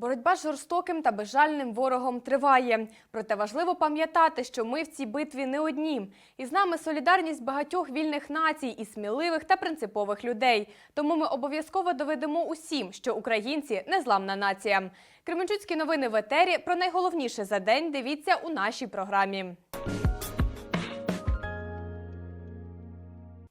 Боротьба з жорстоким та безжальним ворогом триває. Проте важливо пам'ятати, що ми в цій битві не одні. І з нами солідарність багатьох вільних націй і сміливих та принципових людей. Тому ми обов'язково доведемо усім, що українці незламна нація. Кременчуцькі новини в етері про найголовніше за день дивіться у нашій програмі.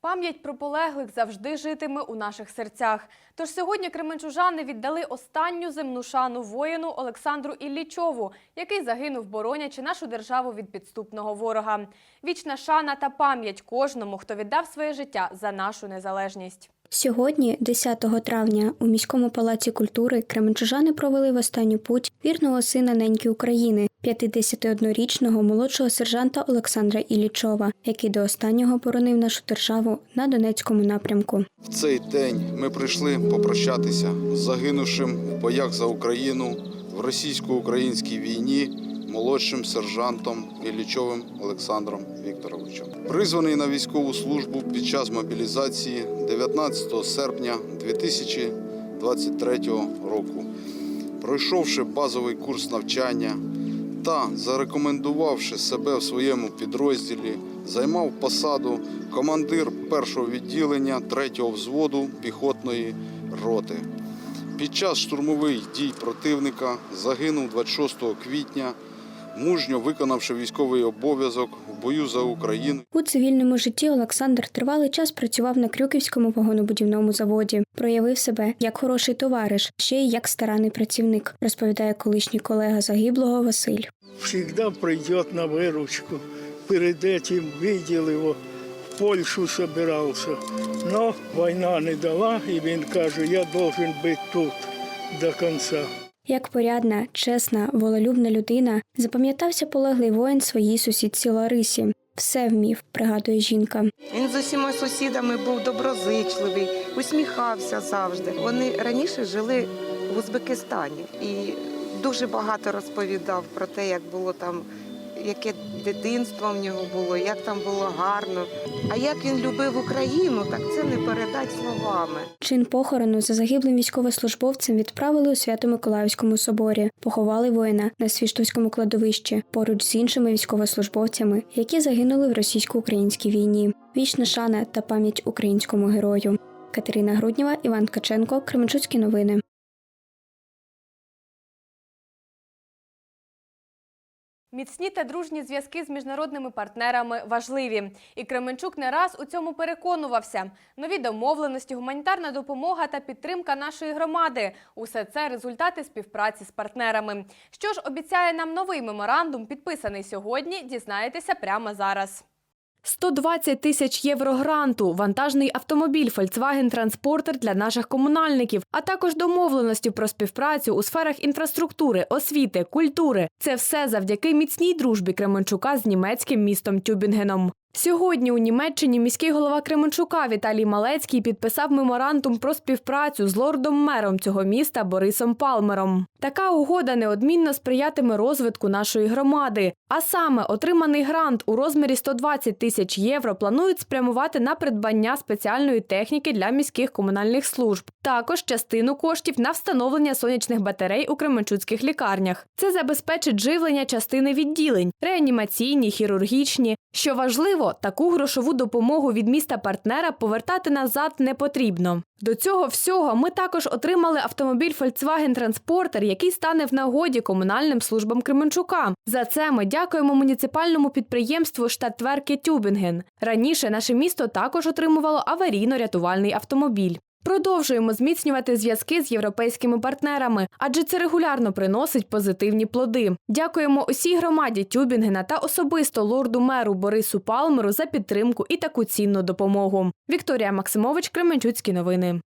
Пам'ять про полеглих завжди житиме у наших серцях. Тож сьогодні кременчужани віддали останню земну шану воїну Олександру Іллічову, який загинув, боронячи нашу державу від підступного ворога. Вічна шана та пам'ять кожному, хто віддав своє життя за нашу незалежність. Сьогодні, 10 травня, у міському палаці культури кременчужани провели в останню путь вірного сина неньки України, 51-річного молодшого сержанта Олександра Іллічова, який до останнього боронив нашу державу на Донецькому напрямку. В цей день ми прийшли попрощатися з загинувшим в боях за Україну в російсько-українській війні молодшим сержантом Іллічовим Олександром Вікторовичем. Призваний на військову службу під час мобілізації 19 серпня 2023 року, пройшовши базовий курс навчання та зарекомендувавши себе в своєму підрозділі, займав посаду командир першого відділення третього взводу піхотної роти. Під час штурмових дій противника загинув 26 квітня, мужньо виконавши військовий обов'язок в бою за Україну. У цивільному житті Олександр тривалий час працював на Крюківському вагонобудівному заводі. Проявив себе як хороший товариш, ще й як старанний працівник, розповідає колишній колега загиблого Василь. всегда придет на выручку. Перед этим видел его, в Польшу собирался. Но война не дала, и він каже, я должен быть тут до конца. Як порядна, чесна, волелюбна людина, запам'ятався полеглий воїн своїй сусідці Ларисі. Все вмів, пригадує жінка. Він з усіма сусідами був доброзичливий, усміхався завжди. Вони раніше жили в Узбекистані і дуже багато розповідав про те, як було там, яке дитинство в нього було, як там було гарно. А як він любив Україну, так це не передать словами. Чин похорону за загиблим військовослужбовцем відправили у Свято-Миколаївському соборі, поховали воїна на Свіштовському кладовищі поруч з іншими військовослужбовцями, які загинули в російсько-українській війні. Вічна шана та пам'ять українському герою. Катерина Груднєва, Іван Ткаченко, Кременчуцькі новини. Міцні та дружні зв'язки з міжнародними партнерами важливі. І Кременчук не раз у цьому переконувався. Нові домовленості, гуманітарна допомога та підтримка нашої громади – усе це результати співпраці з партнерами. Що ж обіцяє нам новий меморандум, підписаний сьогодні, дізнаєтеся прямо зараз. 120 тисяч євро гранту, вантажний автомобіль Volkswagen Transporter для наших комунальників, а також домовленості про співпрацю у сферах інфраструктури, освіти, культури. Це все завдяки міцній дружбі Кременчука з німецьким містом Тюбінгеном. Сьогодні у Німеччині міський голова Кременчука Віталій Малецький підписав меморандум про співпрацю з лордом-мером цього міста Борисом Палмером. Така угода неодмінно сприятиме розвитку нашої громади. А саме отриманий грант у розмірі 120 тисяч євро планують спрямувати на придбання спеціальної техніки для міських комунальних служб. Також частину коштів на встановлення сонячних батарей у кременчуцьких лікарнях. Це забезпечить живлення частини відділень реанімаційні, хірургічні. Що важливо, таку грошову допомогу від міста партнера повертати назад не потрібно. До цього всього ми також отримали автомобіль Volkswagen Transporter, який стане в нагоді комунальним службам Кременчука. За це ми дякуємо муніципальному підприємству Штатверки Тюбінген. Раніше наше місто також отримувало аварійно-рятувальний автомобіль. Продовжуємо зміцнювати зв'язки з європейськими партнерами, адже це регулярно приносить позитивні плоди. Дякуємо усій громаді Тюбінгена та особисто лорду меру Борису Палмеру за підтримку і таку цінну допомогу. Вікторія Максимович, Кременчуцькі новини.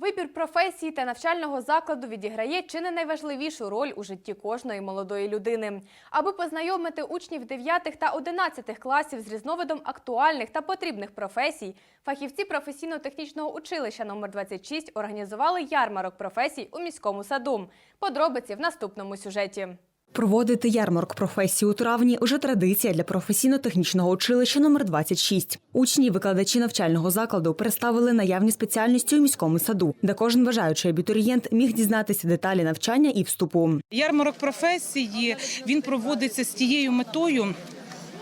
Вибір професії та навчального закладу відіграє чи не найважливішу роль у житті кожної молодої людини. Аби познайомити учнів 9 та 11 класів з різновидом актуальних та потрібних професій, фахівці професійно-технічного училища номер 26 організували ярмарок професій у міському саду. Подробиці в наступному сюжеті. Проводити ярмарок професії у травні вже традиція для професійно-технічного училища номер 26. Учні і викладачі навчального закладу представили наявні спеціальності у міському саду, де кожен бажаючий абітурієнт міг дізнатися деталі навчання і вступу. Ярмарок професії він проводиться з тією метою.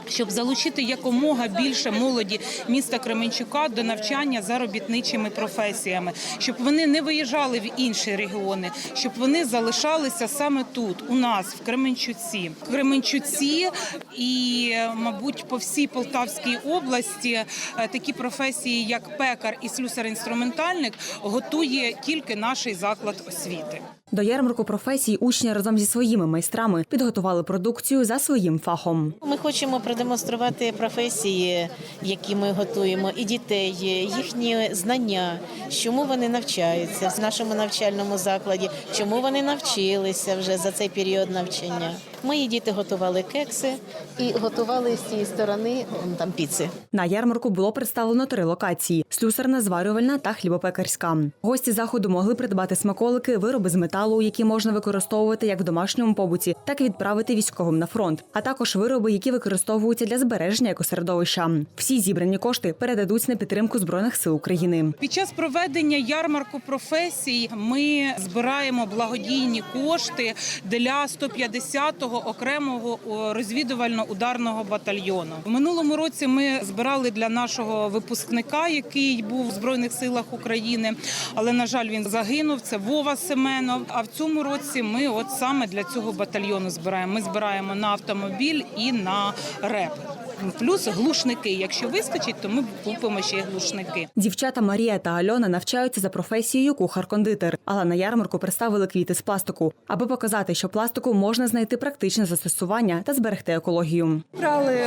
Щоб залучити якомога більше молоді міста Кременчука до навчання за робітничими професіями, щоб вони не виїжджали в інші регіони, щоб вони залишалися саме тут, у нас, в Кременчуці. Кременчуці і, мабуть, по всій Полтавській області е, такі професії, як пекар і слюсар-інструментальник, готує тільки наш заклад освіти. До ярмарку професій учні разом зі своїми майстрами підготували продукцію за своїм фахом. Ми хочемо продемонструвати професії, які ми готуємо, і дітей, їхні знання, чому вони навчаються в нашому навчальному закладі, чому вони навчилися вже за цей період навчання. Мої діти готували кекси і готували з цієї сторони там піци. На ярмарку було представлено три локації: слюсарна, зварювальна та хлібопекарська. Гості заходу могли придбати смаколики, вироби з металу, які можна використовувати як в домашньому побуті, так і відправити військовим на фронт, а також вироби, які використовуються для збереження екосередовища. Всі зібрані кошти передадуть на підтримку збройних сил України. Під час проведення ярмарку професій ми збираємо благодійні кошти для 150-го окремого розвідувально-ударного батальйону. В минулому році ми збирали для нашого випускника, який був в збройних силах України, але на жаль, він загинув. Це Вова Семенов. А в цьому році ми от саме для цього батальйону збираємо. Ми збираємо на автомобіль і на реп. Плюс глушники. Якщо вистачить, то ми купимо ще глушники. Дівчата Марія та Альона навчаються за професією кухар-кондитер, але на ярмарку представили квіти з пластику, аби показати, що пластику можна знайти практичне застосування та зберегти екологію. Брали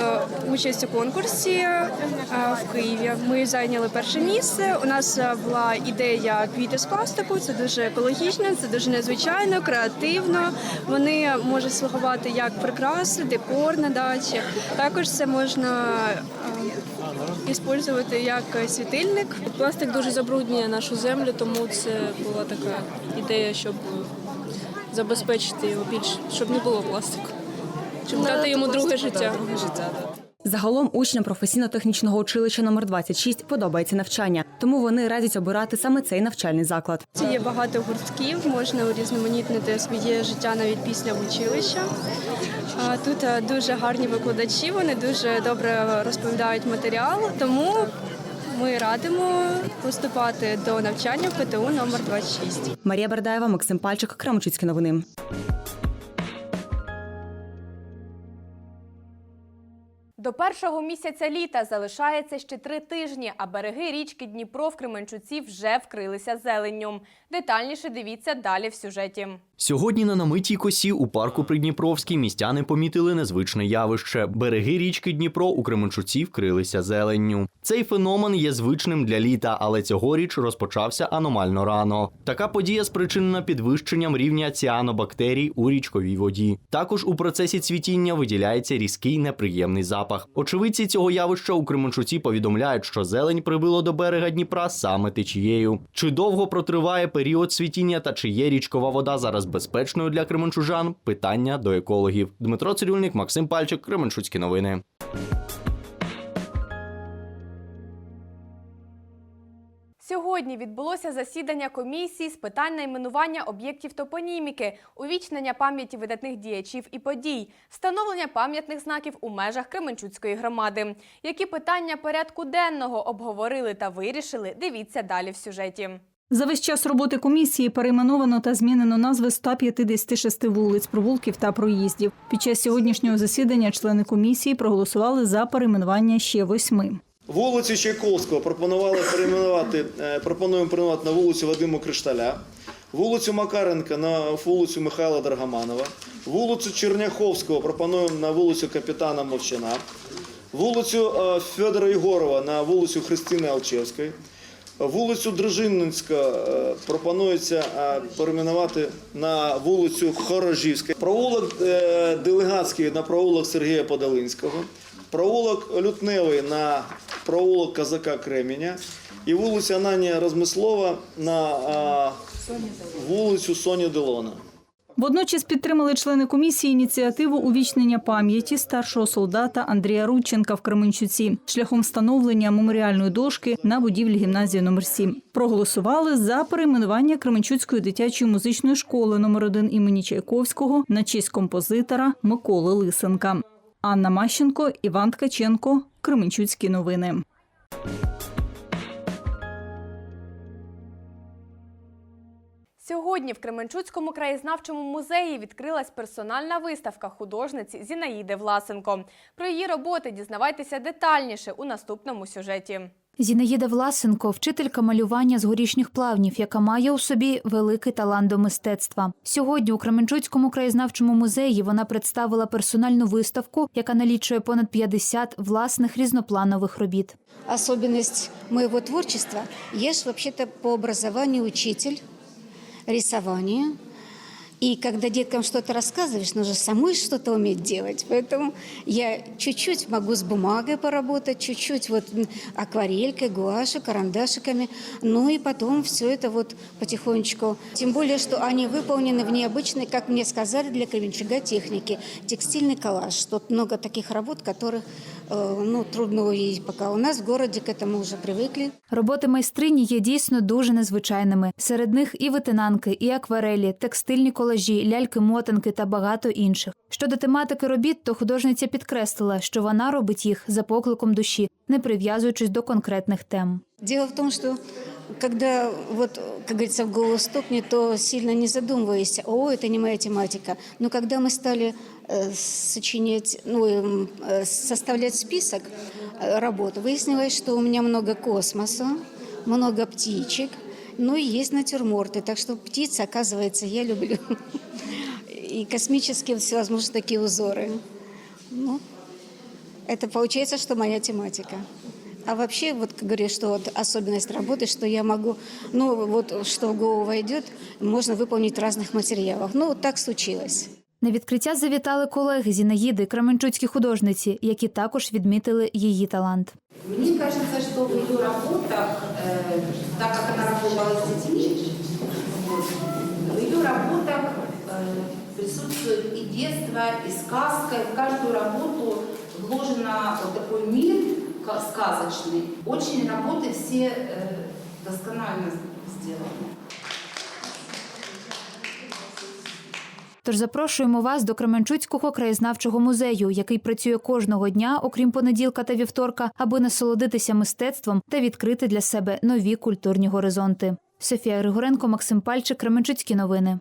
участь у конкурсі е, в Києві. Ми зайняли перше місце. У нас е, була ідея квіти з пластику. Це дуже екологічно, це дуже незвичайно, креативно. Вони можуть слугувати як прикраси, декор на дачі. Також це можна використовувати як світильник. Пластик дуже забруднює нашу землю, тому це була така ідея, щоб забезпечити його більш, щоб не було пластику, щоб дати йому друге життя. Загалом учням професійно-технічного училища номер 26 подобається навчання, тому вони радять обирати саме цей навчальний заклад. Це є багато гуртків, можна урізноманітнити своє життя навіть після училища. Тут е, дуже гарні викладачі, вони дуже добре розповідають матеріал, тому ми радимо поступати до навчання в ПТУ номер 26. Марія Бердаєва, Максим Пальчик, Крамчицькі новини. До першого місяця літа залишається ще три тижні, а береги річки Дніпро в Кременчуці вже вкрилися зеленню. Детальніше дивіться далі в сюжеті. Сьогодні на намитій косі у парку Придніпровській містяни помітили незвичне явище. Береги річки Дніпро у Кременчуці вкрилися зеленню. Цей феномен є звичним для літа, але цьогоріч розпочався аномально рано. Така подія спричинена підвищенням рівня ціанобактерій у річковій воді. Також у процесі цвітіння виділяється різкий неприємний запах. Очевидці цього явища у Кременчуці повідомляють, що зелень прибило до берега Дніпра саме течією. Чи довго протриває період цвітіння та чи є річкова вода зараз безпечною для кременчужан? Питання до екологів. Дмитро Цирюльник, Максим Пальчик, Кременчуцькі новини. Сьогодні відбулося засідання комісії з питань найменування об'єктів топоніміки, увічнення пам'яті видатних діячів і подій, встановлення пам'ятних знаків у межах Кременчуцької громади. Які питання порядку денного обговорили та вирішили, дивіться далі в сюжеті. За весь час роботи комісії перейменовано та змінено назви 156 вулиць, провулків та проїздів. Під час сьогоднішнього засідання члени комісії проголосували за перейменування ще восьми. Вулицю Чайковського пропонували перейменувати, е, пропонуємо перейменувати на вулицю Вадиму Кришталя, вулицю Макаренка на вулицю Михайла Драгоманова, вулицю Черняховського пропонуємо на вулицю Капітана Мовчана, вулицю е, Федора Єгорова на вулицю Христини Алчевської, вулицю Дружинницька е, пропонується е, перейменувати на вулицю Хорожівська, провулок е, Делегатський на провулок Сергія Подолинського, провулок Лютневий на провулок Казака Кременя. І вулиця Ананія Розмислова на вулицю Соні Делона. Водночас підтримали члени комісії ініціативу увічнення пам'яті старшого солдата Андрія Рудченка в Кременчуці шляхом встановлення меморіальної дошки на будівлі гімназії номер 7 Проголосували за перейменування Кременчуцької дитячої музичної школи номер 1 імені Чайковського на честь композитора Миколи Лисенка. Анна Мащенко, Іван Ткаченко, Кременчуцькі новини. Сьогодні в Кременчуцькому краєзнавчому музеї відкрилась персональна виставка художниці Зінаїди Власенко. Про її роботи дізнавайтеся детальніше у наступному сюжеті. Зінаїда Власенко вчителька малювання з горішніх плавнів, яка має у собі великий талант до мистецтва. Сьогодні у Кременчуцькому краєзнавчому музеї вона представила персональну виставку, яка налічує понад 50 власних різнопланових робіт. Особенность моего творчества. Я же вообще-то по образованию учитель рисования. И когда деткам что-то рассказываешь, нужно самой что-то уметь делать. Поэтому я чуть-чуть могу с бумагой поработать, чуть-чуть вот м, акварелькой, гуашью, карандашиками. Ну и потом все это вот потихонечку. Тем более, что они выполнены в необычной, как мне сказали, для Кременчуга технике. Текстильный коллаж. Тут много таких работ, которых э, ну, трудно їй пока. У нас в городі к этому вже привикли. Роботи майстрині є дійсно дуже незвичайними. Серед них і витинанки, і акварелі, текстильні колажі, ляльки-мотанки та багато інших. Щодо тематики робіт, то художниця підкреслила, що вона робить їх за покликом душі, не прив'язуючись до конкретних тем. Діло в тому, что когда вот, как говорится, в голову стукнет, то сильно не задумываясь, о, это не моя тематика. Но когда мы стали э, сочинять, ну, эм, э, составлять список э, работ, выяснилось, что у меня много космоса, много птичек, ну и есть натюрморты. Так что птицы, оказывается, я люблю. И космические всевозможные такие узоры. Ну, это получается, что моя тематика. А вообще, вот как говорю, что вот особенность работы, что я могу, ну вот что в голову войдет, можно выполнить в разных материалах. Ну вот так случилось. На відкриття завітали колеги Зінаїди, кременчуцькі художниці, які також відмітили її талант. Мне кажется, что в ее работах, э, так как она работала с детьми, вот, в ее работах э, присутствует и детство, и сказка, и в каждую работу вложено вот такой мир ка- сказочный. Очень работы все э, досконально сделаны. Тож запрошуємо вас до Кременчуцького краєзнавчого музею, який працює кожного дня, окрім понеділка та вівторка, аби насолодитися мистецтвом та відкрити для себе нові культурні горизонти. Софія Григоренко, Максим Пальчик, Кременчуцькі новини.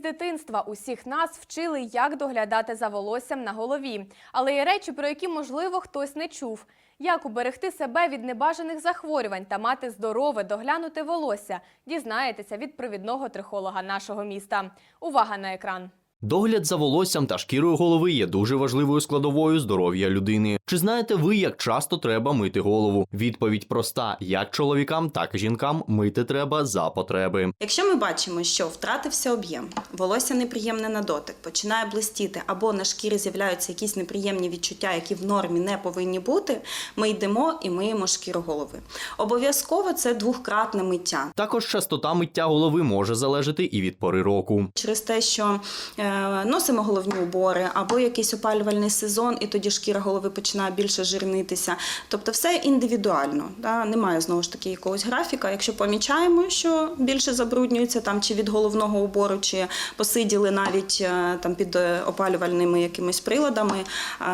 Із дитинства усіх нас вчили, як доглядати за волоссям на голові, але є речі, про які, можливо, хтось не чув. Як уберегти себе від небажаних захворювань та мати здорове, доглянуте волосся, дізнаєтеся від провідного трихолога нашого міста. Увага на екран! Догляд за волоссям та шкірою голови є дуже важливою складовою здоров'я людини. Чи знаєте ви, як часто треба мити голову? Відповідь проста: як чоловікам, так і жінкам мити треба за потреби. Якщо ми бачимо, що втратився об'єм, волосся неприємне на дотик, починає блистіти, або на шкірі з'являються якісь неприємні відчуття, які в нормі не повинні бути, ми йдемо і миємо шкіру голови. Обов'язково це двохкратне миття. Також частота миття голови може залежати і від пори року. Через те, що е, носимо головні убори або якийсь опалювальний сезон, і тоді шкіра голови починає більше жирнитися. Тобто все індивідуально. Да? Немає знову ж таки якогось графіка. Якщо помічаємо, що більше забруднюється там чи від головного убору, чи посиділи навіть е, там під е, опалювальними якимись приладами,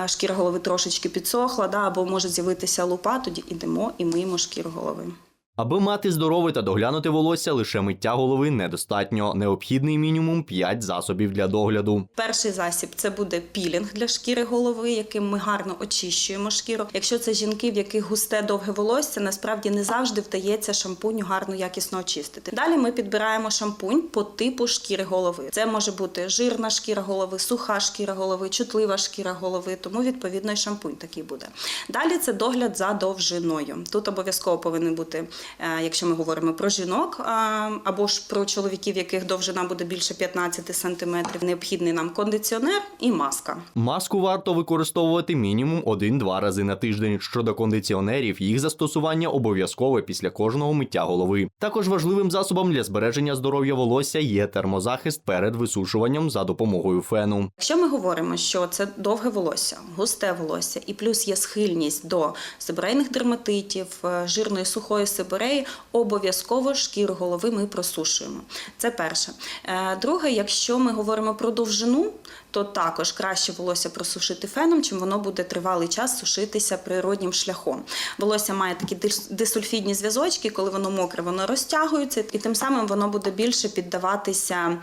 шкіра голови трошечки підсохла, да? або може з'явитися лупа, тоді йдемо і миємо шкіру голови. Аби мати здорове та доглянути волосся, лише миття голови недостатньо. Необхідний мінімум 5 засобів для догляду. Перший засіб це буде пілінг для шкіри голови, яким ми гарно очищуємо шкіру. Якщо це жінки, в яких густе довге волосся, насправді не завжди вдається шампуню гарно якісно очистити. Далі ми підбираємо шампунь по типу шкіри голови. Це може бути жирна шкіра голови, суха шкіра голови, чутлива шкіра голови. Тому відповідно і шампунь такий буде. Далі це догляд за довжиною. Тут обов'язково повинен бути якщо ми говоримо про жінок, е, або ж про чоловіків, яких довжина буде більше 15 сантиметрів, необхідний нам кондиціонер і маска. Маску варто використовувати мінімум 1-2 рази на тиждень. Щодо кондиціонерів, їх застосування обов'язкове після кожного миття голови. Також важливим засобом для збереження здоров'я волосся є термозахист перед висушуванням за допомогою фену. Якщо ми говоримо, що це довге волосся, густе волосся, і плюс є схильність до себорейних дерматитів, е, жирної сухої себореї, обов'язково шкіру голови ми просушуємо. Це перше. Е, Друге, якщо ми говоримо про довжину, то також краще волосся просушити феном, чим воно буде тривалий час сушитися природнім шляхом. Волосся має такі дис- дисульфідні зв'язочки, коли воно мокре, воно розтягується, і тим самим воно буде більше піддаватися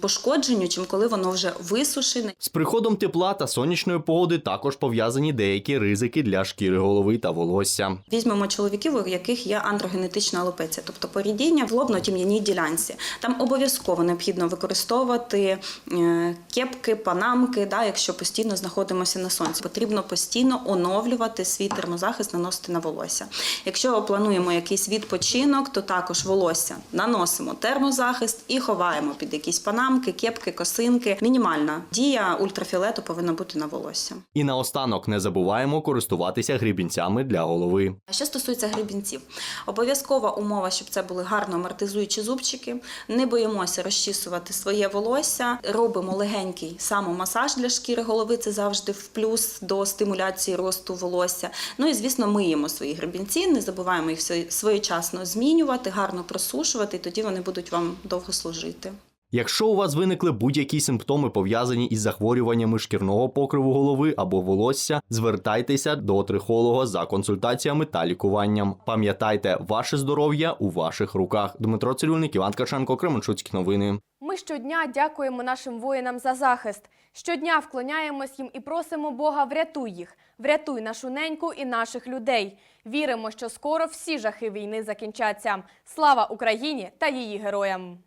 пошкодженню, чим коли воно вже висушене. З приходом тепла та сонячної погоди також пов'язані деякі ризики для шкіри голови та волосся. Візьмемо чоловіків, у яких є андрогенетична алопеція, тобто порідіння в лобно-тім'яній ділянці. Там обов'язково необхідно використовувати е, кепки, панамки, да, якщо постійно знаходимося на сонці. Потрібно постійно оновлювати свій термозахист, наносити на волосся. Якщо плануємо якийсь відпочинок, то також волосся наносимо термозахист і ховаємо під якісь панамки, кепки, косинки. Мінімальна дія ультрафіолету повинна бути на волосся. І наостанок не забуваємо користуватися грібінцями для голови. А Що стосується гребінців, обов'язкова умова, щоб це були гарно амортизуючі зубчики. Не боїмося розчісувати своє волосся. Робимо легенький самомасаж для шкіри голови. Це завжди в плюс до стимуляції росту волосся. Ну і звісно, миємо свої гребінці. Не забуваємо їх своєчасно змінювати, гарно просушувати, і тоді вони будуть вам довго служити. Якщо у вас виникли будь-які симптоми пов'язані із захворюваннями шкірного покриву голови або волосся, звертайтеся до трихолога за консультаціями та лікуванням. Пам'ятайте, ваше здоров'я у ваших руках. Дмитро Цирюльник, Іван Каченко, Кременчуцькі новини. Ми щодня дякуємо нашим воїнам за захист. Щодня вклоняємось їм і просимо Бога, врятуй їх, врятуй нашу неньку і наших людей. Віримо, що скоро всі жахи війни закінчаться. Слава Україні та її героям!